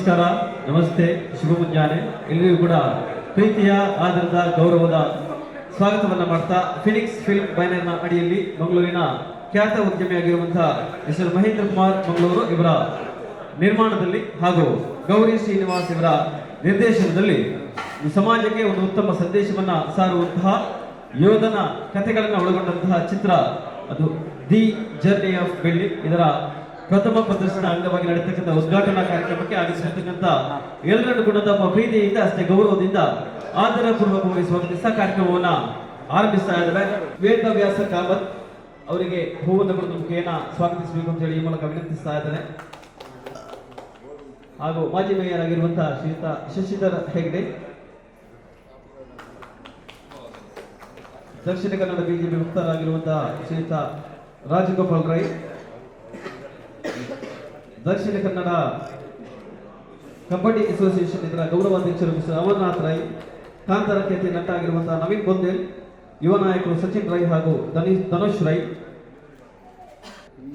ನಮಸ್ಕಾರ, ನಮಸ್ತೆ ಶುಭ ಮುಂಜಾನೆ ಎಲ್ಲರಿಗೂ ಕೂಡ ಪ್ರೀತಿಯ ಆಧಾರದ ಗೌರವದ ಸ್ವಾಗತವನ್ನ ಮಾಡ್ತಾ ಫಿನಿಕ್ಸ್ ಫಿಲ್ಮ್ ಬ್ಯಾನರ್ನ ಅಡಿಯಲ್ಲಿ ಮಂಗಳೂರಿನ ಖ್ಯಾತ ಉದ್ಯಮಿಯಾಗಿರುವಂತಹ ಮಿಸ್ಟರ್ ಮಹೇಂದ್ರ ಕುಮಾರ್ ಮಂಗಳೂರು ಇವರ ನಿರ್ಮಾಣದಲ್ಲಿ ಹಾಗೂ ಗೌರಿ ಶ್ರೀನಿವಾಸ್ ಇವರ ನಿರ್ದೇಶನದಲ್ಲಿ ಸಮಾಜಕ್ಕೆ ಒಂದು ಉತ್ತಮ ಸಂದೇಶವನ್ನ ಸಾರುವಂತಹ ಯೋಧನ ಕಥೆಗಳನ್ನು ಒಳಗೊಂಡಂತಹ ಚಿತ್ರ ಅದು ದಿ ಜರ್ನಿ ಆಫ್ ಬಿಲ್ಡಿಂಗ್ ಇದರ ಪ್ರಥಮ ಪ್ರದರ್ಶನ ಅಂಗವಾಗಿ ನಡೆತಕ್ಕಂಥ ಉದ್ಘಾಟನಾ ಕಾರ್ಯಕ್ರಮಕ್ಕೆ ಆಗಮಿಸಿರ್ತಕ್ಕಂಥ ಎಲ್ಲರನ್ನು ಕೂಡ ತಮ್ಮ ಪ್ರೀತಿಯಿಂದ, ಅಷ್ಟೇ ಗೌರವದಿಂದ ಆದರಪೂರ್ವಕವಾಗಿ ಸ್ವಾಗತಿಸ ಕಾರ್ಯಕ್ರಮವನ್ನ ಆರಂಭಿಸ್ತಾ ಇದ್ದಾರೆ ವೇದವ್ಯಾಸ ಕಾಮತ್ ಅವರಿಗೆ ಹೂವನ್ನು ಕೊಡುವ ಮುಖೇನ ಸ್ವಾಗತಿಸಬೇಕು ಅಂತ ಹೇಳಿ ಈ ಮೂಲಕ ವಿನಂತಿಸ್ತಾ ಇದ್ದಾರೆ ಹಾಗೂ ಮಾಜಿ ಮೇಯರ್ ಆಗಿರುವಂತಹ ಶ್ರೀಯುತ ಶಶಿಧರ್ ಹೆಗ್ಡೆ, ದಕ್ಷಿಣ ಕನ್ನಡ ಬಿಜೆಪಿ ಮುಕ್ತರಾಗಿರುವಂತಹ ಶ್ರೀಯುತ ರಾಜಗೋಪಾಲ್ ರೈ ದಕ್ಷಿಣ ಕನ್ನಡ ಕಬಡ್ಡಿ ಅಸೋಸಿಯೇಷನ್ ಇದರ ಗೌರವಾಧ್ಯಕ್ಷರು ಮಿಸ್ಟರ್ ಅಮರ್ನಾಥ್ ರೈ, ಕಾಂತರ ಖ್ಯಾತಿ ನಟ ಆಗಿರುವಂತಹ ನವೀನ್ ಬೊಂದೇಲ್ ಯುವ ನಾಯಕರು ಸಚಿನ್ ರೈ ಹಾಗೂ ಧನಿ, ಧನುಷ್ ರೈ.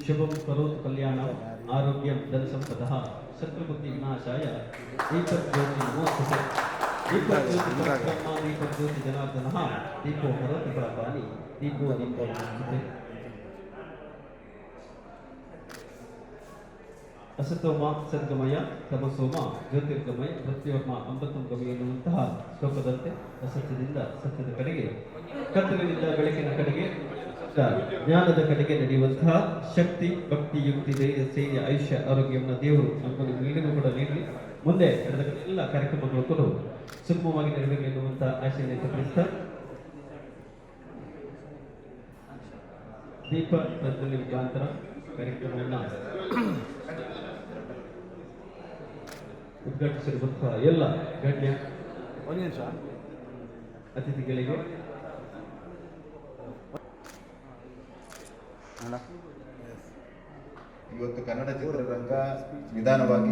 ಶುಭಂ ಕರೋತ್ ಕಲ್ಯಾಣ ಆರೋಗ್ಯ ಧನಸಂಪದ ಶತ್ರುಬುದ್ಧಿ ವಿನಾಶಾಯ. ನಮೋಸ್ತುತೆ. ದೀಪಜ್ಯೋತಿ ಪರಬ್ರಹ್ಮ, ದೀಪಜ್ಯೋತಿ ಜನಾರ್ದನ. ದೀಪೋ ಹರತಿ ಪಾಪಾನಿ ದೀಪೋ ದೀಪೋ ಅಸತೋಮ ಸದ್ಗಮಯ ತಮಸೋಮ ಜ್ಯೋತಿರ್ಗಮಯ ಪ್ರತ್ಯೋಮ ಅಂಬತಂ ಗಮಯ ಎನ್ನುವಂತಹ ಶ್ಲೋಕದಂತೆ ಅಸತ್ಯದಿಂದ ಸತ್ಯದ ಕಡೆಗೆ ಕತ್ತಲಿನಿಂದ ಬೆಳಕಿನ ಕಡೆಗೆ, ಜ್ಞಾನದ ಕಡೆಗೆ ನಡೆಯುವಂತಹ ಶಕ್ತಿ, ಭಕ್ತಿ, ಯುಕ್ತಿ, ಧೈರ್ಯ ಸ್ಥೈರ್ಯ ಆಯುಷ್ಯ, ಆರೋಗ್ಯವನ್ನು ದೇವರು ನಮ್ಮನ್ನು ಕೂಡ ನೀಡಲಿ. ಮುಂದೆ ನಡೆದ ಎಲ್ಲ ಕಾರ್ಯಕ್ರಮಗಳು ಕೂಡ ಸುಗಮವಾಗಿ ನೆರವೇರಲಿ ಎನ್ನುವಂತಹ ಆಶೆಯನ್ನು ವ್ಯಕ್ತಪಡಿಸ್ತಾ, ದೀಪ ಪ್ರಜ್ವಲಿ ಮುಖಾಂತರ ಕಾರ್ಯಕ್ರಮವನ್ನು ಉದ್ಘಾಟಿಸಿರುವಂತಹ ಎಲ್ಲ ಗಣ್ಯ ಒಂದು ನಿಮಿಷ. ಅತಿಥಿಗಳಿಗೆ. ಅಣ್ಣ. ಇವತ್ತು ಕನ್ನಡ ಚಿತ್ರರಂಗ ನಿಧಾನವಾಗಿ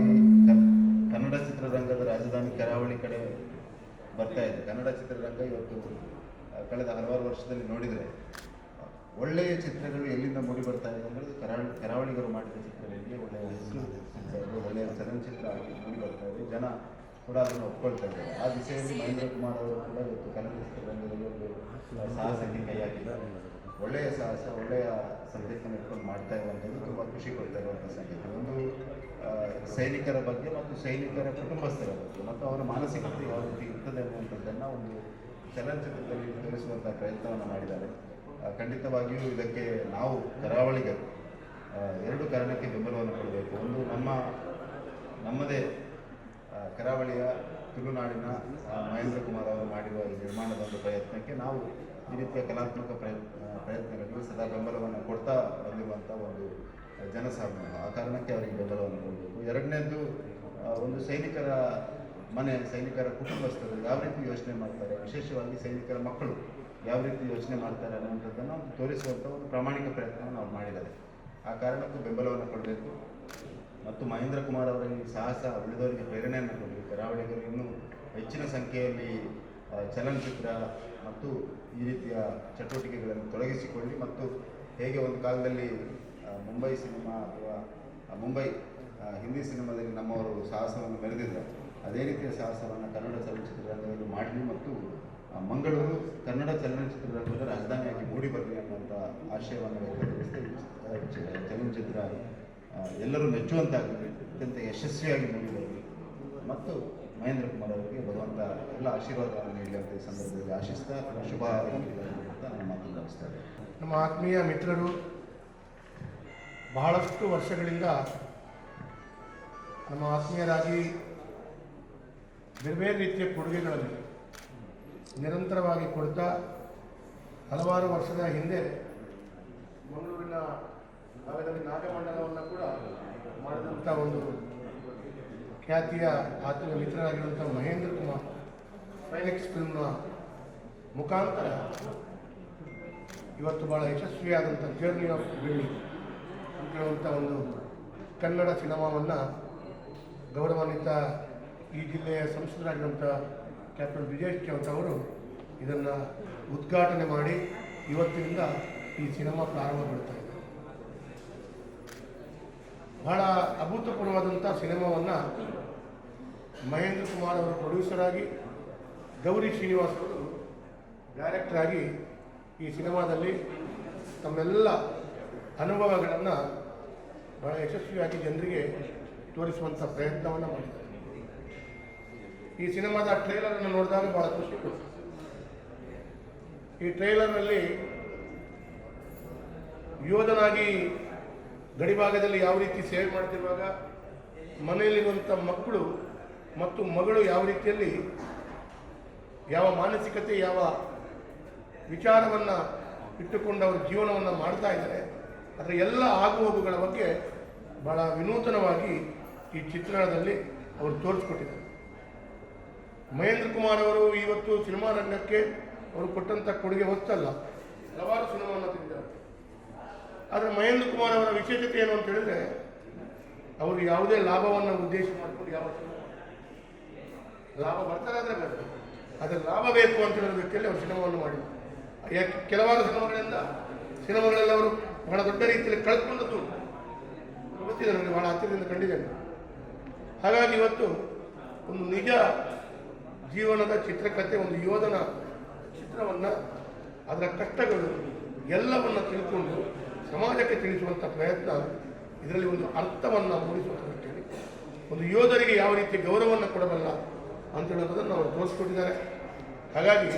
ಕನ್- ಕನ್ನಡ ಚಿತ್ರರಂಗದ ರಾಜಧಾನಿ ಕರಾವಳಿ ಕಡೆ ಬರ್ತಾ ಇದೆ. ಕನ್ನಡ ಚಿತ್ರರಂಗ ಇವತ್ತು ಕಳೆದ ಹಲವಾರು ವರ್ಷದಲ್ಲಿ ನೋಡಿದರೆ ಒಳ್ಳೆಯ ಚಿತ್ರಗಳು ಎಲ್ಲಿಂದ ಮೂಡಿ ಬರ್ತಾ ಕರಾವಳಿ ಕರಾವಳಿಗರು ಮಾಡಿದ ಚಿತ್ರಗಳಿಗೆ ಒಳ್ಳೆಯ ಹೆಸರು ಒಳ್ಳೆಯ ಚಲನಚಿತ್ರ ಆಗಿ ಮೂಡಿ ಬರ್ತಾ ಇದೆ. ಜನ ಕೂಡ ಅದನ್ನು ಒಪ್ಕೊಳ್ತಾ ಇದ್ದಾರೆ. ಆ ದಿಸೆಯಲ್ಲಿ ಮಹೇಂದ್ರ ಕುಮಾರ್ ಅವರು ಕೂಡ ಇವತ್ತು ಕನ್ನಡ ಚಿತ್ರರಂಗದಲ್ಲಿ ಒಂದು ಸಾಹಸಕ್ಕೆ ಕೈ ಹಾಕಿದ್ದಾರೆ ಒಳ್ಳೆಯ ಸಾಹಸ, ಒಳ್ಳೆಯ ಸಂದೇಶವನ್ನು ಇಟ್ಕೊಂಡು ಮಾಡ್ತಾ ಇರುವಂಥದ್ದು ತುಂಬ ಖುಷಿ ಕೊಡ್ತಾ ಇರುವಂಥ ಸಂಗೀತ ಒಂದು ಸೈನಿಕರ ಬಗ್ಗೆ ಮತ್ತು ಸೈನಿಕರ ಕುಟುಂಬಸ್ಥರ ಬಗ್ಗೆ ಮತ್ತು ಅವರ ಮಾನಸಿಕತೆ ಯಾವ ರೀತಿ ಇರ್ತದೆ ಅನ್ನುವಂಥದ್ದನ್ನು ಒಂದು ಚಲನಚಿತ್ರದಲ್ಲಿ ತೋರಿಸುವಂಥ ಪ್ರಯತ್ನವನ್ನು ಮಾಡಿದ್ದಾರೆ. ಖಂಡಿತವಾಗಿಯೂ ಇದಕ್ಕೆ ನಾವು ಕರಾವಳಿಗರು ಎರಡು ಕಾರಣಕ್ಕೆ ಬೆಂಬಲವನ್ನು ಕೊಡಬೇಕು. ಒಂದು ನಮ್ಮ, ನಮ್ಮದೇ ಕರಾವಳಿಯ ತುಳುನಾಡಿನ ಮಹೇಂದ್ರ ಕುಮಾರ್ ಅವರು ಮಾಡಿರುವ ಈ ನಿರ್ಮಾಣದ ಒಂದು ಪ್ರಯತ್ನಕ್ಕೆ ನಾವು ಈ ರೀತಿಯ ಕಲಾತ್ಮಕ ಪ್ರಯತ್ನ ಪ್ರಯತ್ನಗಳಿಗೆ ಸದಾ ಬೆಂಬಲವನ್ನು ಕೊಡ್ತಾ ಬಂದಿರುವಂಥ ಒಂದು ಜನಸಾಮಾನ್ಯ. ಆ ಕಾರಣಕ್ಕೆ ಅವರಿಗೆ ಬೆಂಬಲವನ್ನು ಕೊಡಬೇಕು. ಎರಡನೇದು ಒಂದು ಸೈನಿಕರ ಮನೆ, ಸೈನಿಕರ ಕುಟುಂಬಸ್ಥರು ಯಾವ ರೀತಿ ಯೋಚನೆ ಮಾಡ್ತಾರೆ? ವಿಶೇಷವಾಗಿ ಸೈನಿಕರ ಮಕ್ಕಳು ಯಾವ ರೀತಿ ಯೋಚನೆ ಮಾಡ್ತಾರೆ ಅನ್ನುವಂಥದ್ದನ್ನು ತೋರಿಸುವಂಥ ಒಂದು ಪ್ರಾಮಾಣಿಕ ಪ್ರಯತ್ನವನ್ನು ಅವ್ರು ಮಾಡಿದ್ದಾರೆ. ಆ ಕಾರಣಕ್ಕೂ ಬೆಂಬಲವನ್ನು ಕೊಡಬೇಕು. ಮತ್ತು ಮಹೇಂದ್ರ ಕುಮಾರ್ ಅವರ ಈ ಸಾಹಸ ಉಳಿದವರಿಗೆ ಪ್ರೇರಣೆಯನ್ನು ಕೊಡಬೇಕು. ಕರಾವಳಿಗರು ಇನ್ನೂ ಹೆಚ್ಚಿನ ಸಂಖ್ಯೆಯಲ್ಲಿ ಚಲನಚಿತ್ರ ಮತ್ತು ಈ ರೀತಿಯ ಚಟುವಟಿಕೆಗಳನ್ನು ತೊಡಗಿಸಿಕೊಳ್ಳಿ. ಮತ್ತು ಹೇಗೆ ಒಂದು ಕಾಲದಲ್ಲಿ ಮುಂಬೈ ಸಿನಿಮಾ ಅಥವಾ ಮುಂಬೈ ಹಿಂದಿ ಸಿನಿಮಾದಲ್ಲಿ ನಮ್ಮವರು ಸಾಹಸವನ್ನು ಮೆರೆದಿದ್ದಾರೆ. ಅದೇ ರೀತಿಯ ಸಾಹಸವನ್ನು ಕನ್ನಡ ಚಲನಚಿತ್ರರಂಗದಲ್ಲೂ ಮಾಡಲಿ ಮತ್ತು ಮಂಗಳೂರು ಕನ್ನಡ ಚಲನಚಿತ್ರರಂಗದ ರಾಜಧಾನಿಯಾಗಿ ಮೂಡಿ ಬರಲಿ ಅನ್ನುವಂಥ ಆಶಯವನ್ನು ವ್ಯಕ್ತಪಡಿಸಿ ಚಲನಚಿತ್ರ ಎಲ್ಲರೂ ಮೆಚ್ಚುವಂತಾಗಲಿ, ಅತ್ಯಂತ ಯಶಸ್ವಿಯಾಗಿ ಮೂಡಿಬರಲಿ ಮತ್ತು ಮಹೇಂದ್ರ ಕುಮಾರ್ ಅವರಿಗೆ ಭಗವಂತ ಎಲ್ಲ ಆಶೀರ್ವಾದವನ್ನು ನೀಡಲಿ ಈ ಸಂದರ್ಭದಲ್ಲಿ ಆಶಿಸ್ತಾ ಶುಭ ಅಂತ ನನ್ನ ಭಾವಿಸ್ತಾರೆ ನಮ್ಮ ಆತ್ಮೀಯ ಮಿತ್ರರು, ಬಹಳಷ್ಟು ವರ್ಷಗಳಿಂದ ನಮ್ಮ ಆತ್ಮೀಯರಾಗಿ ಬೇರೆ ಬೇರೆ ರೀತಿಯ ಕೊಡುಗೆಗಳಲ್ಲಿ ನಿರಂತರವಾಗಿ ಕೊಡ್ತಾ ಹಲವಾರು ವರ್ಷದ ಹಿಂದೆ ಮಂಗಳೂರಿನ ಭಾಗದಲ್ಲಿ ನಾಗಮಂಡಲವನ್ನು ಕೂಡ ಮಾಡಿದಂಥ ಒಂದು ಖ್ಯಾತಿಯ ಆತನ ಮಿತ್ರರಾಗಿರುವಂಥ ಮಹೇಂದ್ರ ಕುಮಾರ್ ಫೈನೆಕ್ಸ್ ಫಿಲ್ಮ್ನ ಮುಖಾಂತರ ಇವತ್ತು ಭಾಳ ಯಶಸ್ವಿಯಾದಂಥ ಜರ್ನಿ ಆಫ್ ಬಿಲ್ಡಿಂಗ್ ಅಂತ ಒಂದು ಕನ್ನಡ ಸಿನಿಮಾವನ್ನು ಗೌರವಾನ್ವಿತ ಈ ಜಿಲ್ಲೆಯ ಸಂಸದರಾಗಿರುವಂಥ ಕ್ಯಾಪ್ಟನ್ ವಿಜಯ್ ಚೌಟ್ ಅವರು ಇದನ್ನು ಉದ್ಘಾಟನೆ ಮಾಡಿ ಇವತ್ತಿನಿಂದ ಈ ಸಿನಿಮಾ ಪ್ರಾರಂಭಗೊಳ್ತಾ ಇದೆ ಬಹಳ ಅಭೂತಪೂರ್ವವಾದಂಥ ಸಿನಿಮಾವನ್ನು ಮಹೇಂದ್ರ ಕುಮಾರ್ ಅವರು ಪ್ರೊಡ್ಯೂಸರ್ ಆಗಿ, ಗೌರಿ ಶ್ರೀನಿವಾಸ್ ಅವರು ಡೈರೆಕ್ಟರ್ ಆಗಿ ಈ ಸಿನಿಮಾದಲ್ಲಿ ತಮ್ಮೆಲ್ಲ ಅನುಭವಗಳನ್ನು ಬಹಳ ಯಶಸ್ವಿಯಾಗಿ ಜನರಿಗೆ ತೋರಿಸುವಂಥ ಪ್ರಯತ್ನವನ್ನು ಮಾಡಿದ್ದಾರೆ. ಈ ಸಿನಿಮಾದ ಟ್ರೇಲರನ್ನು ನೋಡಿದಾಗ ಬಹಳ ಖುಷಿ ಕೊಡ್ತು. ಈ ಟ್ರೈಲರ್ನಲ್ಲಿ ಯೋಧನಾಗಿ ಗಡಿಭಾಗದಲ್ಲಿ ಯಾವ ರೀತಿ ಸೇವೆ ಮಾಡ್ತಿರುವಾಗ ಮನೆಯಲ್ಲಿರುವಂಥ ಮಕ್ಕಳು ಮತ್ತು ಮಗಳು ಯಾವ ರೀತಿಯಲ್ಲಿ ಯಾವ ಮಾನಸಿಕತೆ, ಯಾವ ವಿಚಾರವನ್ನು ಇಟ್ಟುಕೊಂಡು ಅವರು ಜೀವನವನ್ನು ಮಾಡ್ತಾ ಇದ್ದಾರೆ, ಅದರ ಎಲ್ಲ ಆಗುಹೋಗುಗಳ ಬಗ್ಗೆ ಬಹಳ ವಿನೂತನವಾಗಿ ಈ ಚಿತ್ರಣದಲ್ಲಿ ಅವರು ತೋರಿಸ್ಕೊಟ್ಟಿದ್ದಾರೆ. ಮಹೇಂದ್ರ ಕುಮಾರ್ ಅವರು ಇವತ್ತು ಸಿನಿಮಾ ರಂಗಕ್ಕೆ ಅವರು ಕೊಟ್ಟಂಥ ಕೊಡುಗೆ ಹೊತ್ತಲ್ಲ, ಹಲವಾರು ಸಿನಿಮಾವನ್ನು ತೆಗೆದಿದ್ದಾರೆ ಆದರೆ ಮಹೇಂದ್ರ ಕುಮಾರ್ ಅವರ ವಿಶೇಷತೆ ಏನು ಅಂತ ಹೇಳಿದ್ರೆ, ಅವರು ಯಾವುದೇ ಲಾಭವನ್ನು ಉದ್ದೇಶ ಮಾಡಿಕೊಂಡು ಯಾವ ಸಿನಿಮಾ ಲಾಭ ಬರ್ತಾರೆ ಆದರೆ ಬರ್ತದೆ ಆದರೆ ಲಾಭ ಬೇಕು ಅಂತ ಹೇಳೋದಕ್ಕೆ ಅವರು ಸಿನಿಮಾವನ್ನು ಮಾಡಿ ಯಾಕೆ ಕೆಲವಾರು ಸಿನಿಮಾಗಳಿಂದ ಸಿನಿಮಾಗಳೆಲ್ಲ ಅವರು ಬಹಳ ದೊಡ್ಡ ರೀತಿಯಲ್ಲಿ ಕಳೆದುಕೊಂಡದ್ದು. ಗೊತ್ತಿದೆ ನನಗೆ ಬಹಳ ಹತ್ತಿರದಿಂದ ಕಂಡಿದ್ದೇನೆ. ಹಾಗಾಗಿ ಇವತ್ತು ಒಂದು ನಿಜ ಜೀವನದ ಚಿತ್ರಕಥೆ ಒಂದು ಯೋಧನ ಚಿತ್ರವನ್ನು ಅದರ ಕಷ್ಟಗಳು ಎಲ್ಲವನ್ನು ತಿಳ್ಕೊಂಡು ಸಮಾಜಕ್ಕೆ ತಿಳಿಸುವಂಥ ಪ್ರಯತ್ನ ಇದರಲ್ಲಿ ಒಂದು ಅರ್ಥವನ್ನು ನಿಟ್ಟಿನಲ್ಲಿ ಒಂದು ಯೋಧರಿಗೆ ಯಾವ ರೀತಿ ಗೌರವವನ್ನು ಕೊಡಬಲ್ಲ ಅಂತ ಹೇಳೋದನ್ನು ಅವರು ತೋರಿಸ್ಕೊಟ್ಟಿದ್ದಾರೆ. ಹಾಗಾಗಿ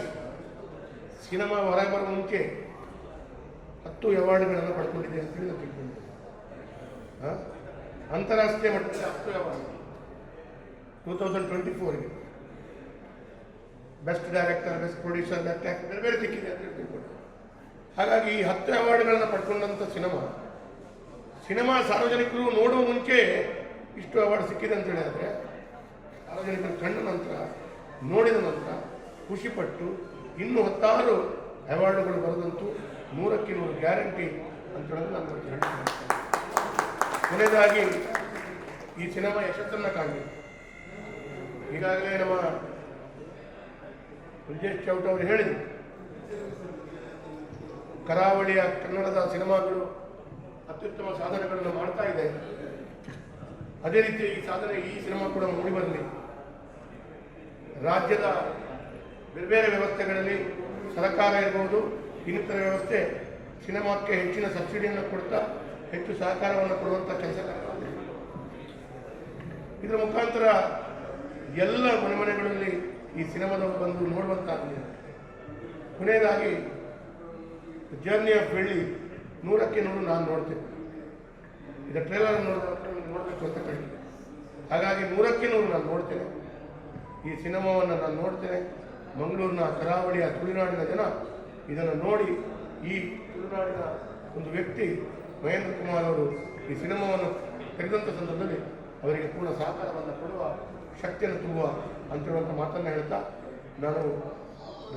ಸಿನಿಮಾ ಹೊರಗೆ ಬರುವ ಮುಂಚೆ ಹತ್ತು ಅವಾರ್ಡ್ಗಳನ್ನು ಪಡ್ಕೊಂಡಿದೆ ಅಂತೇಳಿ ನಾವು ತಿಳ್ಕೊಂಡು? ಅಂತಾರಾಷ್ಟ್ರೀಯ ಮಟ್ಟದಲ್ಲಿ ಹತ್ತು award. Two thousand twenty ಫೋರ್ಗೆ best director best producer best actor ಬೇರೆ ಬೇರೆ ಸಿಕ್ಕಿದೆ ಅಂತ ತಿಳ್ಕೊಂಡು ಹಾಗಾಗಿ ಈ ಹತ್ತು ಅವಾರ್ಡ್ಗಳನ್ನು ಪಡ್ಕೊಂಡಂಥ ಸಿನಿಮಾ ಸಿನಿಮಾ ಸಾರ್ವಜನಿಕರು ನೋಡುವ ಮುಂಚೆ ಇಷ್ಟು ಅವಾರ್ಡ್ ಸಿಕ್ಕಿದೆ ಅಂತ ಹೇಳಿದ್ರೆ ಸಾರ್ವಜನಿಕರು ಕಂಡ ನಂತರ, ನೋಡಿದ ನಂತರ ಖುಷಿಪಟ್ಟು ಇನ್ನೂ ಹತ್ತಾರು ಅವಾರ್ಡ್ಗಳು ಬರೆದಂತೂ ನೂರಕ್ಕೆ ನೂರು ಗ್ಯಾರಂಟಿ ಅಂತ ಹೇಳೋದು ನಾನು ಹೇಳ್ತೀನಿ ಕೊನೆಯದಾಗಿ ಈ ಸಿನಿಮಾ ಯಶಸ್ಸನ್ನು ಕಾಣಬೇಕು. ಈಗಾಗಲೇ ನಮ್ಮ ಬ್ರಿಜೇಶ್ ಚೌಟ್ ಅವರು ಹೇಳಿದರು. ಕರಾವಳಿಯ ಕನ್ನಡದ ಸಿನಿಮಾಗಳು ಅತ್ಯುತ್ತಮ ಸಾಧನೆಗಳನ್ನು ಮಾಡ್ತಾ ಇದೆ. ಅದೇ ರೀತಿ ಈ ಸಾಧನೆ ಈ ಸಿನಿಮಾ ಕೂಡ ಮೂಡಿ ಬರಲಿ ರಾಜ್ಯದ ಬೇರೆ ಬೇರೆ ವ್ಯವಸ್ಥೆಗಳಲ್ಲಿ ಸರ್ಕಾರ ಇರಬಹುದು ಇನ್ನಿತರ ವ್ಯವಸ್ಥೆ ಸಿನಿಮಾಕ್ಕೆ ಹೆಚ್ಚಿನ ಸಬ್ಸಿಡಿಯನ್ನು ಕೊಡ್ತಾ ಹೆಚ್ಚು ಸಹಕಾರವನ್ನು ಕೊಡುವಂಥ ಕೆಲಸ. ಇದರ ಮುಖಾಂತರ ಎಲ್ಲ ಮನೆ ಮನೆಗಳಲ್ಲಿ ಈ ಸಿನಿಮಾದವರು ಬಂದು ನೋಡುವಂತಾಗಿದೆ ಕೊನೆಯದಾಗಿ ಜರ್ನಿ ಆಫ್ ಬೆಳ್ಳಿ ನೂರಕ್ಕೆ ನೂರು ನಾನು ನೋಡ್ತೇನೆ. ಇದು ಟ್ರೇಲರ್ ನೋಡಿದ ನೋಡಬೇಕು ಅಂತ ಕಡಿಮೆ ಹಾಗಾಗಿ ನೂರಕ್ಕೆ ನೂರು ನಾನು ನೋಡ್ತೇನೆ. ಈ ಸಿನಿಮಾವನ್ನು ನಾನು ನೋಡ್ತೇನೆ. ಮಂಗಳೂರಿನ ಕರಾವಳಿಯ ತುಳುನಾಡಿನ ಜನ ಇದನ್ನು ನೋಡಿ ಈ ತುಳುನಾಡಿನ ಒಂದು ವ್ಯಕ್ತಿ ಮಹೇಂದ್ರ ಕುಮಾರ್ ಅವರು ಈ ಸಿನಿಮಾವನ್ನು ತೆಗೆದಂಥ ಸಂದರ್ಭದಲ್ಲಿ ಅವರಿಗೆ ಪೂರ್ಣ ಸಹಕಾರವನ್ನು ಕೊಡುವ ಶಕ್ತಿಯನ್ನು ತುಂಬುವ ಅಂತಿರುವಂಥ ಮಾತನ್ನು ಹೇಳ್ತಾ ನಾನು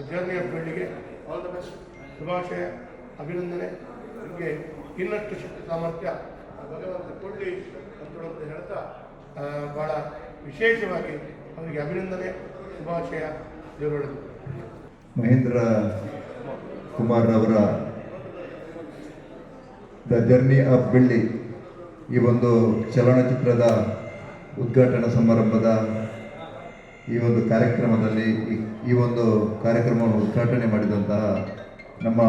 ಜರ್ನಿ ಪೀಳಿಗೆ ಆಲ್ ದ ಬೆಸ್ಟ್ ಶುಭಾಶಯ, ಅಭಿನಂದನೆ. ನಿಮಗೆ ಇನ್ನಷ್ಟು ಶಕ್ತಿ, ಸಾಮರ್ಥ್ಯ ಭಗವಂತ ಕೊಡಲಿ ಅಂತ ಹೇಳ್ತಾ ಭಾಳ ವಿಶೇಷವಾಗಿ ಅವರಿಗೆ ಅಭಿನಂದನೆ, ಶುಭಾಶಯ, ದೇವರೊಳಗೆ. ಮಹೇಂದ್ರ ಕುಮಾರ್ ಅವರ ದ ಜರ್ನಿ ಆಫ್ ಬೆಳ್ಳಿ ಈ ಒಂದು ಚಲನಚಿತ್ರದ ಉದ್ಘಾಟನಾ ಸಮಾರಂಭದ ಈ ಒಂದು ಕಾರ್ಯಕ್ರಮದಲ್ಲಿ ಈ- ಒಂದು ಕಾರ್ಯಕ್ರಮವನ್ನು ಉದ್ಘಾಟನೆ ಮಾಡಿದಂತಹ ನಮ್ಮ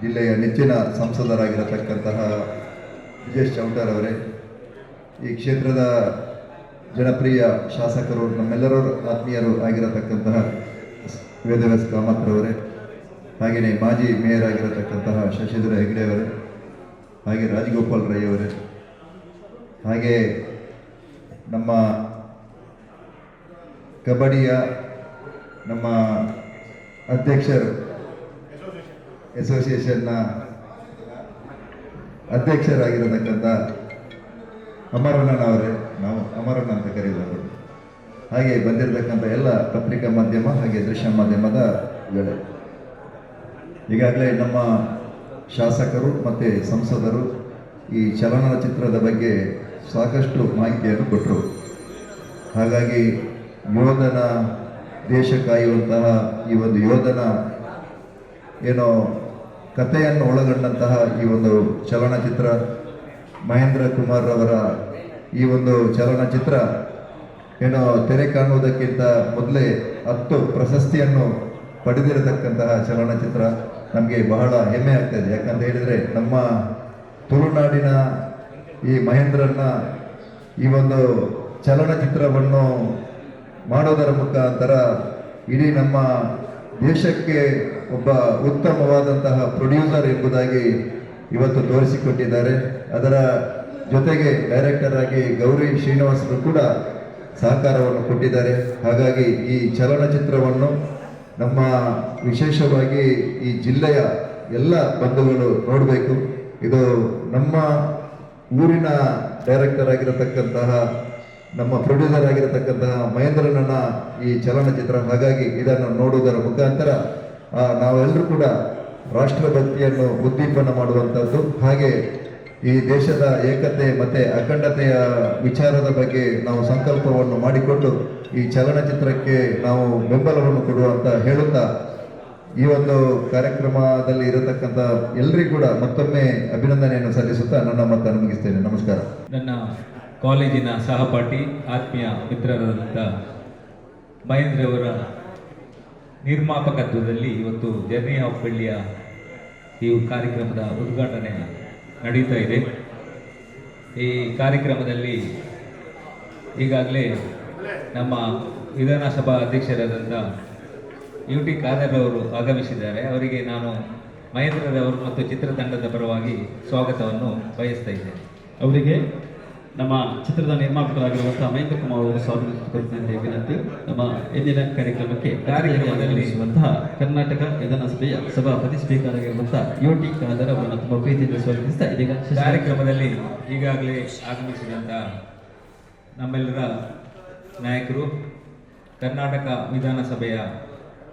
ಜಿಲ್ಲೆಯ ನೆಚ್ಚಿನ ಸಂಸದರಾಗಿರತಕ್ಕಂತಹ ವಿಜಯ್ ಚೌಟರ್ ಅವರೇ, ಈ ಕ್ಷೇತ್ರದ ಜನಪ್ರಿಯ ಶಾಸಕರು, ನಮ್ಮೆಲ್ಲರ ಆತ್ಮೀಯರು ಆಗಿರತಕ್ಕಂತಹ ವೇದವ್ಯಾಸ್ ಕಾಮತ್ರವರೇ ಹಾಗೆಯೇ ಮಾಜಿ ಮೇಯರ್ ಆಗಿರತಕ್ಕಂತಹ ಶಶಿಧರ ಹೆಗ್ಡೆ ಅವರೇ, ಹಾಗೆ ರಾಜಗೋಪಾಲ್ ರೈ ಅವರೇ ಹಾಗೆ ನಮ್ಮ ಕಬಡ್ಡಿಯ ನಮ್ಮ ಅಧ್ಯಕ್ಷರು ಅಸೋಸಿಯೇಷನ್ನ ಅಧ್ಯಕ್ಷರಾಗಿರತಕ್ಕಂಥ ಅಮರಣ್ಣನವರೇ ಅವರೇ. ನಾವು ಅಮರಣ್ಣ ಅಂತ ಕರೆಯುವರು ಹಾಗೆ ಬಂದಿರತಕ್ಕಂಥ ಎಲ್ಲ ಪತ್ರಿಕಾ ಮಾಧ್ಯಮ ಹಾಗೆ ದೃಶ್ಯ ಮಾಧ್ಯಮದ ಗಳೇ ಈಗಾಗಲೇ ನಮ್ಮ ಶಾಸಕರು ಮತ್ತು ಸಂಸದರು ಈ ಚಲನಚಿತ್ರದ ಬಗ್ಗೆ ಸಾಕಷ್ಟು ಮಾಹಿತಿಯನ್ನು ಕೊಟ್ಟರು. ಹಾಗಾಗಿ ಯೋಧನ ದೇಶ ಕಾಯುವಂತಹ ಈ ಒಂದು ಯೋಧನ ಏನೋ ಕಥೆಯನ್ನು ಒಳಗೊಂಡಂತಹ ಈ ಒಂದು ಚಲನಚಿತ್ರ, ಮಹೇಂದ್ರ ಕುಮಾರ್ ಅವರ ಈ ಒಂದು ಚಲನಚಿತ್ರ ಏನೋ ತೆರೆ ಕಾಣುವುದಕ್ಕಿಂತ ಮೊದಲೇ ಹತ್ತು ಪ್ರಶಸ್ತಿಯನ್ನು ಪಡೆದಿರತಕ್ಕಂತಹ ಚಲನಚಿತ್ರ ನಮಗೆ ಬಹಳ ಹೆಮ್ಮೆ ಆಗ್ತದೆ ಯಾಕಂತ ಹೇಳಿದರೆ ನಮ್ಮ ತುಳುನಾಡಿನ ಈ ಮಹೇಂದ್ರನ ಈ ಒಂದು ಚಲನಚಿತ್ರವನ್ನು ಮಾಡೋದರ ಮುಖಾಂತರ ಇಡೀ ನಮ್ಮ ದೇಶಕ್ಕೆ ಒಬ್ಬ ಉತ್ತಮವಾದಂತಹ ಪ್ರೊಡ್ಯೂಸರ್ ಎಂಬುದಾಗಿ ಇವತ್ತು ತೋರಿಸಿಕೊಟ್ಟಿದ್ದಾರೆ. ಅದರ ಜೊತೆಗೆ ಡೈರೆಕ್ಟರ್ ಆಗಿ ಗೌರಿ ಶ್ರೀನಿವಾಸರು ಕೂಡ ಸಹಕಾರವನ್ನು ಕೊಟ್ಟಿದ್ದಾರೆ. ಹಾಗಾಗಿ ಈ ಚಲನಚಿತ್ರವನ್ನು ನಮ್ಮ ವಿಶೇಷವಾಗಿ ಈ ಜಿಲ್ಲೆಯ ಎಲ್ಲ ಬಂಧುಗಳು ನೋಡಬೇಕು. ಇದು ನಮ್ಮ ಊರಿನ ಡೈರೆಕ್ಟರ್ ಆಗಿರತಕ್ಕಂತಹ ನಮ್ಮ ಪ್ರೊಡ್ಯೂಸರ್ ಆಗಿರತಕ್ಕಂತಹ ಮಹೇಂದ್ರನನ್ನ ಈ ಚಲನಚಿತ್ರ ಹಾಗಾಗಿ ಇದನ್ನು ನೋಡುವುದರ ಮುಖಾಂತರ ನಾವೆಲ್ಲರೂ ಕೂಡ ರಾಷ್ಟ್ರಭಕ್ತಿಯನ್ನು ಉದ್ದೀಪನ ಮಾಡುವಂಥದ್ದು ಹಾಗೆ ಈ ದೇಶದ ಏಕತೆ ಮತ್ತೆ ಅಖಂಡತೆಯ ವಿಚಾರದ ಬಗ್ಗೆ ನಾವು ಸಂಕಲ್ಪವನ್ನು ಮಾಡಿಕೊಂಡು ಈ ಚಲನಚಿತ್ರಕ್ಕೆ ನಾವು ಬೆಂಬಲವನ್ನು ಕೊಡುವಂತ ಹೇಳುತ್ತಾ, ಈ ಒಂದು ಕಾರ್ಯಕ್ರಮದಲ್ಲಿ ಇರತಕ್ಕಂಥ ಎಲ್ಲರಿಗೂ ಕೂಡ ಮತ್ತೊಮ್ಮೆ ಅಭಿನಂದನೆಯನ್ನು ಸಲ್ಲಿಸುತ್ತಾ ನನ್ನ ಮತ ಮುಗಿಸ್ತೇನೆ. ನಮಸ್ಕಾರ. ನನ್ನ ಕಾಲೇಜಿನ ಸಹಪಾಠಿ ಆತ್ಮೀಯ ಮಿತ್ರರಾದಂಥ ಮಹೇಂದ್ರ ಅವರ ನಿರ್ಮಾಪಕತ್ವದಲ್ಲಿ ಇವತ್ತು ಜರ್ನಿ ಆಫ್ ಬೆಳ್ಳಿಯ ಈ ಕಾರ್ಯಕ್ರಮದ ಉದ್ಘಾಟನೆ ನಡೀತಾ ಇದೆ. ಈ ಕಾರ್ಯಕ್ರಮದಲ್ಲಿ ಈಗಾಗಲೇ ನಮ್ಮ ವಿಧಾನಸಭಾ ಅಧ್ಯಕ್ಷರಾದಂಥ ಯು ಟಿ ಖಾದರ್ ಅವರು ಆಗಮಿಸಿದ್ದಾರೆ. ಅವರಿಗೆ ನಾನು ಮಹೇಂದ್ರರವರು ಮತ್ತು ಚಿತ್ರತಂಡದ ಪರವಾಗಿ ಸ್ವಾಗತವನ್ನು ಬಯಸ್ತಾ ಇದ್ದೇನೆ. ಅವರಿಗೆ ನಮ್ಮ ಚಿತ್ರದ ನಿರ್ಮಾಪಕರಾಗಿರುವಂತಹ ಮಹೇಂದ್ರ ಕುಮಾರ್ ಅವರು ಸ್ವಾಗತಿಸಿಕೊಳ್ಳುತ್ತೇನೆ ವಿನಂತಿ. ನಮ್ಮ ಇಂದಿನ ಕಾರ್ಯಕ್ರಮಕ್ಕೆ ಕಾರ್ಯಕ್ರಮದಲ್ಲಿ ಆಗಮಿಸುವಂತಹ ಕರ್ನಾಟಕ ವಿಧಾನಸಭೆಯ ಸಭಾಪತಿ ಸ್ಪೀಕರ್ ಆಗಿರುವಂತಹ ಯು ಟಿ ಖಾದರ್ ಅವರನ್ನು ತುಂಬ ಪ್ರೀತಿಯಿಂದ ಸ್ವಾಗತಿಸ್ತಾ ಇದೀಗ ಕಾರ್ಯಕ್ರಮದಲ್ಲಿ ಈಗಾಗಲೇ ಆಗಮಿಸಿದಂಥ ನಮ್ಮೆಲ್ಲರ ನಾಯಕರು ಕರ್ನಾಟಕ ವಿಧಾನಸಭೆಯ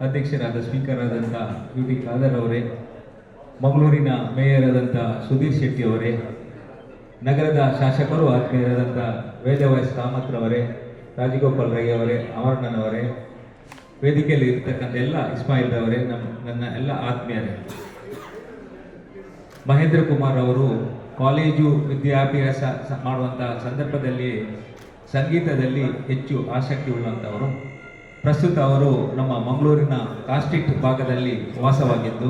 ಅಧ್ಯಕ್ಷರಾದ ಸ್ಪೀಕರ್ ಆದಂಥ ಯು ಟಿ ಖಾದರ್ ಅವರೇ ಮಂಗಳೂರಿನ ಮೇಯರ್ ಆದಂಥ ಸುಧೀರ್ ಶೆಟ್ಟಿ ಅವರೇ ನಗರದ ಶಾಸಕರು ಆತ್ಮೀಯರಾದಂಥ ವೇದವಾಯಸ್ ಕಾಮತ್ರವರೇ ರಾಜಗೋಪಾಲ್ ರೈ ಅವರೇ ಅಮರಣ್ಣನವರೇ, ವೇದಿಕೆಯಲ್ಲಿ ಇರ್ತಕ್ಕಂಥ ಎಲ್ಲ ಇಸ್ಮಾಯಿಲ್ ಅವರೇ ನಮ್ಮ ನನ್ನ ಎಲ್ಲ ಆತ್ಮೀಯರೇ. ಮಹೇಂದ್ರ ಕುಮಾರ್ ಅವರು ಕಾಲೇಜು ವಿದ್ಯಾಭ್ಯಾಸ ಮಾಡುವಂಥ ಸಂದರ್ಭದಲ್ಲಿ, ಸಂಗೀತದಲ್ಲಿ ಹೆಚ್ಚು ಆಸಕ್ತಿ ಉಳ್ಳಂಥವರು. ಪ್ರಸ್ತುತ ಅವರು ನಮ್ಮ ಮಂಗಳೂರಿನ ಕಾಸ್ಟಿಟ್ ಭಾಗದಲ್ಲಿ ವಾಸವಾಗಿದ್ದು,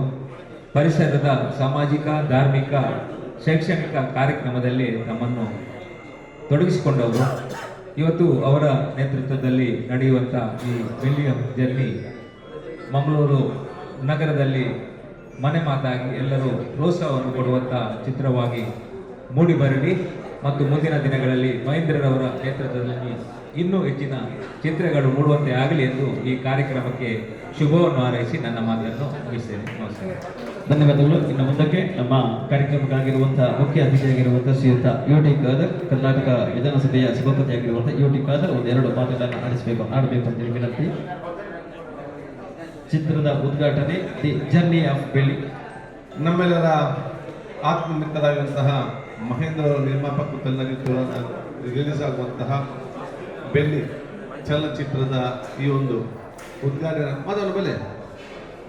ಪರಿಸರದ ಸಾಮಾಜಿಕ, ಧಾರ್ಮಿಕ ಶೈಕ್ಷಣಿಕ ಕಾರ್ಯಕ್ರಮದಲ್ಲಿ ತಮ್ಮನ್ನು ತೊಡಗಿಸಿಕೊಂಡವರು. ಇವತ್ತು ಅವರ ನೇತೃತ್ವದಲ್ಲಿ ನಡೆಯುವಂಥ ಈ ವಿಲಿಯಂ ಜರ್ನಿ ಮಂಗಳೂರು ನಗರದಲ್ಲಿ ಮನೆ ಮಾತಾಗಿ ಎಲ್ಲರೂ ಪ್ರೋತ್ಸಾಹವನ್ನು ಕೊಡುವಂಥ ಚಿತ್ರವಾಗಿ ಮೂಡಿಬರಲಿ. ಮತ್ತು ಮುಂದಿನ ದಿನಗಳಲ್ಲಿ ಮಹೇಂದ್ರರವರ ನೇತೃತ್ವದಲ್ಲಿ ಇನ್ನೂ ಹೆಚ್ಚಿನ ಚಿತ್ರಗಳು ಮೂಡುವಂತೆ ಆಗಲಿ ಎಂದು ಈ ಕಾರ್ಯಕ್ರಮಕ್ಕೆ ಶುಭವನ್ನು ಹಾರೈಸಿ ನನ್ನ ಮಾತನ್ನು ಮುಗಿಸ್ತೇನೆ. ನಮಸ್ಕಾರ. ಧನ್ಯವಾದಗಳು. ಇನ್ನು ಮುಂದಕ್ಕೆ ನಮ್ಮ ಕಾರ್ಯಕ್ರಮಕ್ಕಾಗಿರುವಂತಹ ಮುಖ್ಯ ಅತಿಥಿಯಾಗಿರುವಂತಹ ಶ್ರೀಯುತ ಯುಟಿ ಖಾದರ್, ಕರ್ನಾಟಕ ವಿಧಾನಸಭೆಯ ಸಭಾಪತಿಯಾಗಿರುವಂತಹ ಯು ಟಿ ಖಾದರ್ ಎರಡು ಮಾತುಗಳನ್ನು ಆಡಿಸಬೇಕು ಆಡಬೇಕು ಅಂತೇಳಿ ವಿನಂತಿ. ಚಿತ್ರದ ಉದ್ಘಾಟನೆ, ದಿ ಜರ್ನಿ ಆಫ್ ಬೆಳ್ಳಿ. ನಮ್ಮೆಲ್ಲರ ಆತ್ಮಮಿತ್ರರಾಗಿರುವಂತಹ ಮಹೇಂದ್ರ ಅವರ ನಿರ್ಮಾಪಕತ್ವದಲ್ಲಿ ರಿಲೀಸ್ ಆಗುವಂತಹ ಬೆಳ್ಳಿ ಚಲನಚಿತ್ರದ ಈ ಒಂದು ಉದ್ಘಾಟನೆ, ಮೊದಲ ಬೆಲೆ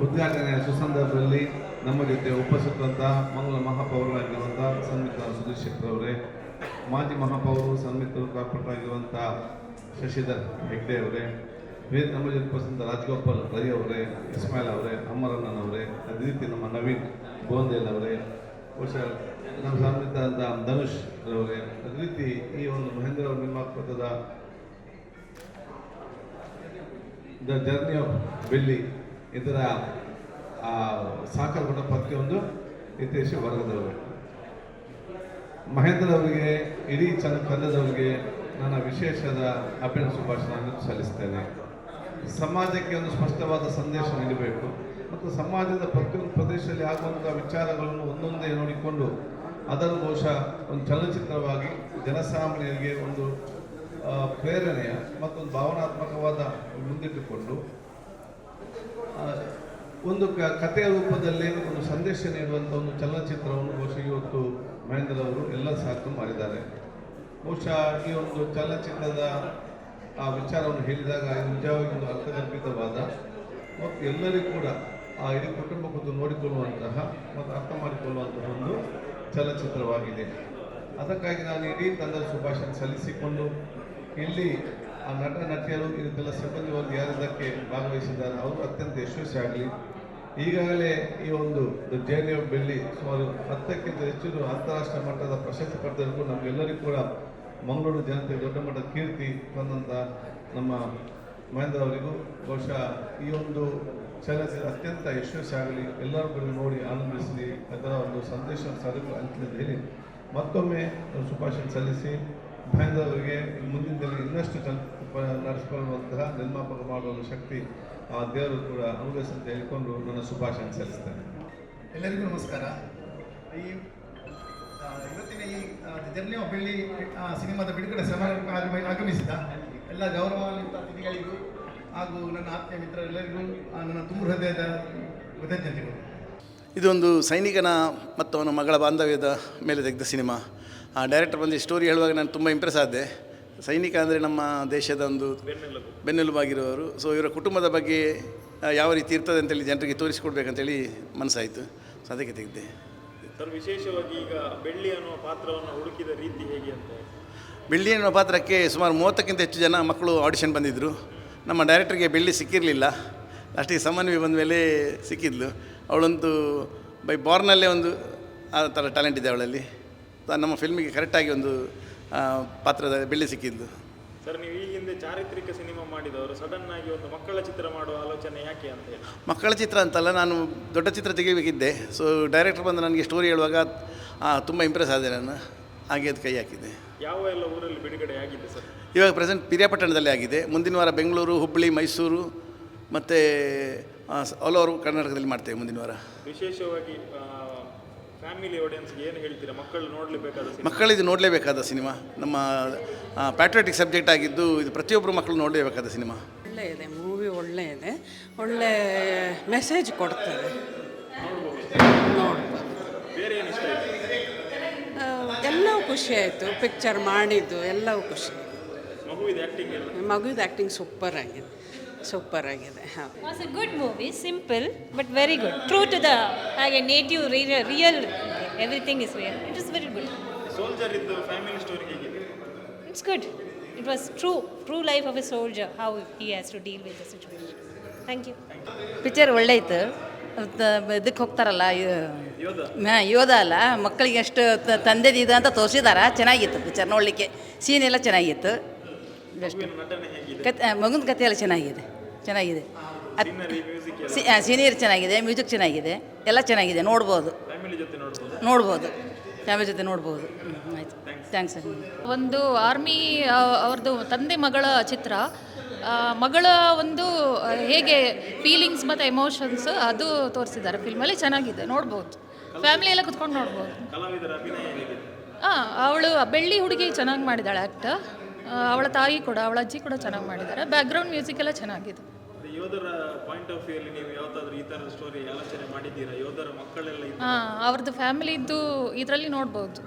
ಉದ್ಘಾಟನೆಯ ಸುಸಂದರ್ಭದಲ್ಲಿ ನಮ್ಮ ಜೊತೆ ಉಪಸ್ಥಿತ ಮಂಗಲ ಮಹಾಪೌರರಾಗಿರುವಂತಹ ಸಂಯುಕ್ತ ಸುಧೀರ್ ಶೆಟ್ಟರ್ ಅವರೇ ಮಾಜಿ ಮಹಾಪೌರರು ಕಾರ್ಪೊರೇಟ್ ಆಗಿರುವಂತಹ ಶಶಿಧರ್ ಹೆಗ್ಡೆ ಅವರೇ ವೇದ ನಮ್ಮ ಜೊತೆ ಉಪಸ್ಥಿತ ರಾಜಗೋಪಾಲ್ ರೈ ಅವರೇ, ಇಸ್ಮಾಯಿಲ್ ಅವರೇ, ಅಮರಣ್ಣನ್ ಅವರೇ, ಅದೇ ರೀತಿ ನಮ್ಮ ನವೀನ್ ಗೋಂದೇಲ್ ಅವರೇ, ಬಹುಶಃ ನಮ್ಮ ಸಂಯುಕ್ತ ಧನುಷ್ ಅವರೇ ಅದೇ ರೀತಿ ಈ ಒಂದು ಮಹೇಂದ್ರ ನಿರ್ಮಾಪಕದ ದ ಜರ್ನಿ ಆಫ್ ಬೆಲ್ಲಿ ಇದರ ಸಾಕಲ್ಪಟ್ಟ ಪ್ರತಿಯೊಂದು ಇತಿಹಾಸ ವರ್ಗದವರು. ಮಹೇಂದ್ರ ಅವರಿಗೆ, ಇಡೀ ಚಂದ ತಂಡದವರಿಗೆ ನನ್ನ ವಿಶೇಷದ ಅಭಿನಂದ ಶುಭಾಶಯವನ್ನು ಸಲ್ಲಿಸ್ತೇನೆ. ಸಮಾಜಕ್ಕೆ ಒಂದು ಸ್ಪಷ್ಟವಾದ ಸಂದೇಶ ನೀಡಬೇಕು. ಮತ್ತು ಸಮಾಜದ ಪ್ರತಿಯೊಂದು ಪ್ರದೇಶದಲ್ಲಿ ಆಗುವಂಥ ವಿಚಾರಗಳನ್ನು ಒಂದೊಂದೇ ನೋಡಿಕೊಂಡು ಅದನ್ನು ಬಹುಶಃ ಒಂದು ಚಲನಚಿತ್ರವಾಗಿ ಜನಸಾಮಾನ್ಯರಿಗೆ ಒಂದು ಪ್ರೇರಣೆಯ ಮತ್ತೊಂದು ಭಾವನಾತ್ಮಕವಾದ ಮುಂದಿಟ್ಟುಕೊಂಡು ಒಂದು ಕ ಕಥೆಯ ರೂಪದಲ್ಲಿ ಒಂದು ಸಂದೇಶ ನೀಡುವಂಥ ಒಂದು ಚಲನಚಿತ್ರವನ್ನು ಬಹುಶಃ ಇವತ್ತು ಮಹೇಂದ್ರ ಅವರು ಎಲ್ಲ ಸಾಕು ಮಾಡಿದ್ದಾರೆ. ಬಹುಶಃ ಈ ಒಂದು ಚಲನಚಿತ್ರದ ಆ ವಿಚಾರವನ್ನು ಹೇಳಿದಾಗ ನಿಜವಾಗಿ ಒಂದು ಅರ್ಥಗರ್ಭಿತವಾದ ಮತ್ತು ಎಲ್ಲರಿಗೂ ಕೂಡ ಆ ಇಡೀ ಕುಟುಂಬ ಕೂತು ನೋಡಿಕೊಳ್ಳುವಂತಹ ಮತ್ತು ಅರ್ಥ ಮಾಡಿಕೊಳ್ಳುವಂತಹ ಒಂದು ಚಲನಚಿತ್ರವಾಗಿದೆ. ಅದಕ್ಕಾಗಿ ನಾನು ಇಡೀ ತಂದೆ ಶುಭಾಶಯ ಸಲ್ಲಿಸಿಕೊಂಡು ಇಲ್ಲಿ ಆ ನಟ, ನಟಿಯರು ಇದಕ್ಕೆಲ್ಲ ಸಿಬ್ಬಂದಿ ವರ್ಗ ಯಾರಿದ್ದಕ್ಕೆ ಭಾಗವಹಿಸಿದ್ದಾರೆ, ಅವರು ಅತ್ಯಂತ ಯಶಸ್ವಿ ಆಗಲಿ ಈಗಾಗಲೇ ಈ ಒಂದು ಜೇನಿ ಬೆಳ್ಳಿ ಸುಮಾರು ಹತ್ತಕ್ಕಿಂತ ಹೆಚ್ಚು ಅಂತಾರಾಷ್ಟ್ರೀಯ ಮಟ್ಟದ ಪ್ರಶಸ್ತಿ ಪಡೆದವರಿಗೂ ನಮಗೆಲ್ಲರಿಗೂ ಕೂಡ ಮಂಗಳೂರು ಜನತೆ ದೊಡ್ಡ ಮಟ್ಟದ ಕೀರ್ತಿ ತಂದಂಥ ನಮ್ಮ ಮಹೇಂದ್ರ ಅವರಿಗೂ ಬಹುಶಃ ಈ ಒಂದು ಚಲನಚಿತ್ರ ಅತ್ಯಂತ ಯಶಸ್ವಿ ಆಗಲಿ. ಎಲ್ಲರೂ ಕೂಡ ನೋಡಿ ಆನಂದಿಸಲಿ ಅದರ ಒಂದು ಸಂದೇಶವನ್ನು ಸಾಧಕ ಅಂತ ಹೇಳಿ ಮತ್ತೊಮ್ಮೆ ಶುಭಾಶಯ ಸಲ್ಲಿಸಿ. ಮಹೇಂದ್ರ ಅವರಿಗೆ ಮುಂದಿನ ದಿನ ಇನ್ನಷ್ಟು ಚಲ ನಡೆಸಿಕೊಳ್ಳುವಂತಹ ನಿರ್ಮಾಪಕ ಮಾಡುವ ಶಕ್ತಿ ಆ ದೇವರು ಕೂಡ ಅನುಗ್ರಹಿಸಂತ ಹೇಳಿಕೊಂಡು ನನ್ನ ಶುಭಾಶಯ ಸಲ್ಲಿಸ್ತೇನೆ. ಎಲ್ಲರಿಗೂ ನಮಸ್ಕಾರ. ಈ ಇವತ್ತಿನ ಈ ಜರ್ನಿ ಆಫ್ ಬೆಳ್ಳಿ ಆ, ಸಿನಿಮಾದ ಬಿಡುಗಡೆ ಸಮಾರಂಭ ಆಗಮ- ಆಗಮಿಸಿದ ಎಲ್ಲ ಗೌರವಾನ್ವಿತ ಅತಿಥಿಗಳಿಗೂ ಹಾಗೂ ನನ್ನ ಆತ್ಮೀಯ ಮಿತ್ರರೆಲ್ಲರಿಗೂ ನನ್ನ ತುಂಬ ಹೃದಯದ ಕೃತಜ್ಞತೆಗಳು. ಇದೊಂದು ಸೈನಿಕನ ಮತ್ತು ಅವನ ಮಗಳ ಬಾಂಧವ್ಯದ ಮೇಲೆ ತೆಗೆದ ಸಿನಿಮಾ. ಆ ಡೈರೆಕ್ಟರ್ ಬಂದು ಸ್ಟೋರಿ ಹೇಳುವಾಗ ನಾನು ತುಂಬ ಇಂಪ್ರೆಸ್ ಆದೆ. ಸೈನಿಕ ಅಂದರೆ ನಮ್ಮ ದೇಶದ ಒಂದು ಬೆನ್ನೆಲುಬಾಗಿರುವವರು. ಸೊ ಇವರ ಕುಟುಂಬದ ಬಗ್ಗೆ ಯಾವ ರೀತಿ ಇರ್ತದೆ ಅಂತೇಳಿ ಜನರಿಗೆ ತೋರಿಸಿಕೊಡ್ಬೇಕಂತೇಳಿ ಮನಸ್ಸಾಯಿತು. ಸೊ ಅದಕ್ಕೆ ತೆಗೆದೆ. ಸರ್ ವಿಶೇಷವಾಗಿ ಈಗ ಬೆಳ್ಳಿ ಅನ್ನುವ ಪಾತ್ರವನ್ನು ಹುಡುಕಿದ ರೀತಿ ಹೇಗೆ ಅಂತ? ಬೆಳ್ಳಿ ಅನ್ನುವ ಪಾತ್ರಕ್ಕೆ ಸುಮಾರು ಮೂವತ್ತಕ್ಕಿಂತ ಹೆಚ್ಚು ಜನ ಮಕ್ಕಳು ಆಡಿಷನ್ ಬಂದಿದ್ದರು ನಮ್ಮ ಡೈರೆಕ್ಟ್ರಿಗೆ ಬೆಳ್ಳಿ ಸಿಕ್ಕಿರಲಿಲ್ಲ. ಲಾಸ್ಟಿಗೆ ಸಮನ್ವಿ ಬಂದ ಮೇಲೆ ಸಿಕ್ಕಿದ್ಲು. ಅವಳಂತೂ ಬೈ ಬಾರ್ನಲ್ಲೇ ಒಂದು ಆ ಥರ ಟ್ಯಾಲೆಂಟ್ ಇದೆ ಅವಳಲ್ಲಿ. ನಮ್ಮ ಫಿಲ್ಮಿಗೆ ಕರೆಕ್ಟಾಗಿ ಒಂದು ಪಾತ್ರದ ಬೆಳ್ಳಿ ಸಿಕ್ಕಿದ್ದು. ಸರ್ ನೀವು ಈ ಹಿಂದೆ ಚಾರಿತ್ರಿಕ ಸಿನಿಮಾ ಮಾಡಿದವರು ಸಡನ್ ಆಗಿ ಒಂದು ಮಕ್ಕಳ ಚಿತ್ರ ಮಾಡುವ ಆಲೋಚನೆ ಯಾಕೆ ಅಂತ ಹೇಳಿ. ಮಕ್ಕಳ ಚಿತ್ರ ಅಂತಲ್ಲ ನಾನು ದೊಡ್ಡ ಚಿತ್ರ ತೆಗಿಬೇಕಿದ್ದೆ ಸೊ ಡೈರೆಕ್ಟರ್ ಬಂದು ನನಗೆ ಸ್ಟೋರಿ ಹೇಳುವಾಗ ತುಂಬ ಇಂಪ್ರೆಸ್ ಆದೆ ನಾನು. ಹಾಗೆ ಅದು ಕೈ ಹಾಕಿದ್ದೆ. ಯಾವ ಎಲ್ಲ ಊರಲ್ಲಿ ಬಿಡುಗಡೆ ಆಗಿದೆ ಸರ್? ಇವಾಗ ಪ್ರೆಸೆಂಟ್ ಪಿರಿಯಾಪಟ್ಟಣದಲ್ಲಿ ಆಗಿದೆ. ಮುಂದಿನ ವಾರ ಬೆಂಗಳೂರು ಹುಬ್ಬಳ್ಳಿ ಮೈಸೂರು ಮತ್ತು ಆಲ್ ಓವರ್ ಕರ್ನಾಟಕದಲ್ಲಿ ಮಾಡ್ತೇವೆ ಮುಂದಿನ ವಾರ. ವಿಶೇಷವಾಗಿ ಫ್ಯಾಮಿಲಿ ಆಡಿಯನ್ಸ್ಗೆ ಏನು ಹೇಳ್ತೀರಾ? ಮಕ್ಕಳು ನೋಡಲೇಬೇಕಾದ ಸಿನಿಮಾ? ಮಕ್ಕಳಿದು ನೋಡಲೇಬೇಕಾದ ಸಿನಿಮಾ. ನಮ್ಮ ಪ್ಯಾಟ್ರಿಯಾಟಿಕ್ ಸಬ್ಜೆಕ್ಟ್ ಆಗಿದ್ದು ಇದು ಪ್ರತಿಯೊಬ್ಬರು ಮಕ್ಕಳು ನೋಡಲೇಬೇಕಾದ ಸಿನಿಮಾ. ಒಳ್ಳೆ ಇದೆ ಮೂವಿ ಒಳ್ಳೆ ಇದೆ ಒಳ್ಳೆ ಮೆಸೇಜ್ ಕೊಡ್ತದೆ ಎಲ್ಲವೂ ಖುಷಿ ಆಯಿತು. ಪಿಕ್ಚರ್ ಮಾಡಿದ್ದು ಎಲ್ಲವೂ ಖುಷಿ. ಮಗುವಿದ ಆ್ಯಕ್ಟಿಂಗ್ ಎಲ್ಲ ಮಗುವಿದ ಆ್ಯಕ್ಟಿಂಗ್ ಸೂಪರ್ ಆಗಿದೆ. ಸೂಪರ್ ಆಗಿದೆ was a good movie simple but very good true to the ಹಾಗೆ native real everything is real it is very good soldier family story ಹೇಗಿದೆ? It's good it was true true life of a soldier how he has to deal with the thank you picture ಒಳ್ಳೆ ಇತ್ತು. ಇದಕ್ಕೆ ಹೋಗ್ತಾರಲ್ಲ ಯೋಧ. ಅಲ್ಲ ಮಕ್ಕಳಿಗೆ ಎಷ್ಟು ತಂದೆದು ಇದು ಅಂತ ತೋರಿಸಿದಾರ ಚೆನ್ನಾಗಿತ್ತು ಪಿಕ್ಚರ್ ನೋಡಲಿಕ್ಕೆ. ಸೀನ್ ಎಲ್ಲ ಚೆನ್ನಾಗಿತ್ತು. ಕತೆ ಮಗುನ ಕಥೆ ಎಲ್ಲ ಚೆನ್ನಾಗಿದೆ. ಚೆನ್ನಾಗಿದೆ. ಸೀನಿಯರ್ ಚೆನ್ನಾಗಿದೆ ಮ್ಯೂಸಿಕ್ ಚೆನ್ನಾಗಿದೆ ಎಲ್ಲ ಚೆನ್ನಾಗಿದೆ ನೋಡ್ಬೋದು. ಫ್ಯಾಮಿಲಿ ಜೊತೆ ನೋಡ್ಬೋದು. ಫ್ಯಾಮಿಲಿ ಜೊತೆ ನೋಡ್ಬೋದು. ಆಯ್ತು. ಥ್ಯಾಂಕ್ಸ್ ಒಂದು ಆರ್ಮಿ ಅವ್ರದ್ದು ತಂದೆ ಮಗಳ ಚಿತ್ರ. ಮಗಳ ಒಂದು ಹೇಗೆ ಫೀಲಿಂಗ್ಸ್ ಮತ್ತು ಎಮೋಷನ್ಸ್ ಅದು ತೋರಿಸಿದ್ದಾರೆ. ಫಿಲ್ಮಲ್ಲಿ ಚೆನ್ನಾಗಿದೆ ನೋಡ್ಬೋದು. ಫ್ಯಾಮಿಲಿ ಎಲ್ಲ ಕುತ್ಕೊಂಡು ನೋಡ್ಬೋದು. ಕಲಾವಿದರ ಅಭಿನಯ ಹೇಗಿದೆ? ಹಾಂ ಅವಳು ಬೆಳ್ಳಿ ಹುಡುಗಿ ಚೆನ್ನಾಗಿ ಮಾಡಿದ್ದಾಳೆ ಆ್ಯಕ್ಟ್ ಅವಳ ತಾಯಿ ಕೂಡ ಅವಳ ಅಜ್ಜಿ ಕೂಡ ಚೆನ್ನಾಗಿ ಮಾಡಿದ್ದಾರೆ. ಬ್ಯಾಕ್ಗ್ರೌಂಡ್ ಮ್ಯೂಸಿಕ್ ಎಲ್ಲ ಚೆನ್ನಾಗಿದೆ. ಯೋಧರ ಪಾಯಿಂಟ್ ಆಫ್ ವ್ಯೂ ಅಲ್ಲಿ ನೀವು ಯಾವತ್ತಾದ್ರೂ ಈ ತರದ ಸ್ಟೋರಿ ಆಲೋಚನೆ ಮಾಡಿದ್ದೀರಾ? ಯೋಧರ ಮಕ್ಕಳೆಲ್ಲ ಇದ್ದು ಹಾಂ ಅವ್ರದ್ದು ಫ್ಯಾಮಿಲಿದ್ದು ಇದರಲ್ಲಿ ನೋಡ್ಬೋದು.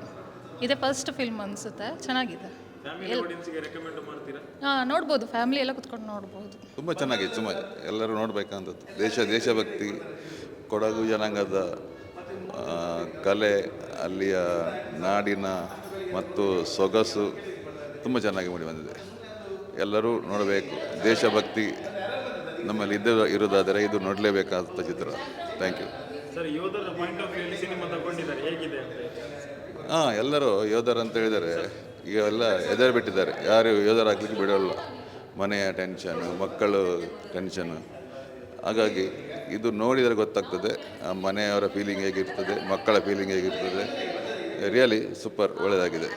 ಇದೇ ಫಸ್ಟ್ ಫಿಲ್ಮ್ ಅನಿಸುತ್ತೆ. ಚೆನ್ನಾಗಿದೆ. ಫ್ಯಾಮಿಲಿ ಆಡಿಯನ್ಸ್ಗೆ ರೆಕಮೆಂಡ್ ಮಾಡ್ತೀರಾ? ಹಾಂ ನೋಡ್ಬೋದು. ಫ್ಯಾಮಿಲಿ ಎಲ್ಲ ಕುತ್ಕೊಂಡು ನೋಡ್ಬೋದು. ತುಂಬ ಚೆನ್ನಾಗಿದೆ ತುಂಬ. ಎಲ್ಲರೂ ನೋಡಬೇಕಂತದ್ದು. ದೇಶ ದೇಶಭಕ್ತಿ ಕೊಡಗು ಜನಾಂಗದ ಆ, ಕಲೆ ಅಲ್ಲಿಯ ನಾಡಿನ ಮತ್ತು ಸೊಗಸು ತುಂಬ ಚೆನ್ನಾಗಿ ಮೂಡಿ ಬಂದಿದೆ. ಎಲ್ಲರೂ ನೋಡಬೇಕು. ದೇಶಭಕ್ತಿ ನಮ್ಮಲ್ಲಿ ಇದ್ದ ಇರೋದಾದರೆ ಇದು ನೋಡಲೇಬೇಕಾದ ಚಿತ್ರ. ಥ್ಯಾಂಕ್ ಯು ಸರ್ ಯೋಧರ ಪಾಯಿಂಟ್ ಆಫ್ ವ್ಯೂ ಅಲ್ಲಿ ಸಿನಿಮಾ ತಗೊಂಡಿದ್ದಾರೆ. ಹೇಗಿದೆ ಅಂತ ಹೇಳಿ. ಹಾಂ ಎಲ್ಲರೂ ಯೋಧರು ಅಂತ ಹೇಳಿದರೆ ಈಗ ಎಲ್ಲ ಎದರ್ ಬಿಟ್ಟಿದ್ದಾರೆ. ಯಾರು ಯೋಧರಾಗಲಿಕ್ಕೆ ಬಿಡೋಲ್ಲ. ಮನೆಯ ಟೆನ್ಷನ್ ಮಕ್ಕಳು ಟೆನ್ಷನ್ ಹಾಗಾಗಿ ಇದು ನೋಡಿದರೆ ಗೊತ್ತಾಗ್ತದೆ. ಆ ಮನೆಯವರ ಫೀಲಿಂಗ್ ಹೇಗಿರ್ತದೆ ಮಕ್ಕಳ ಫೀಲಿಂಗ್ ಹೇಗಿರ್ತದೆ. ರಿಯಲಿ ಸೂಪರ್ ಒಳ್ಳೆಯದಾಗಿದೆ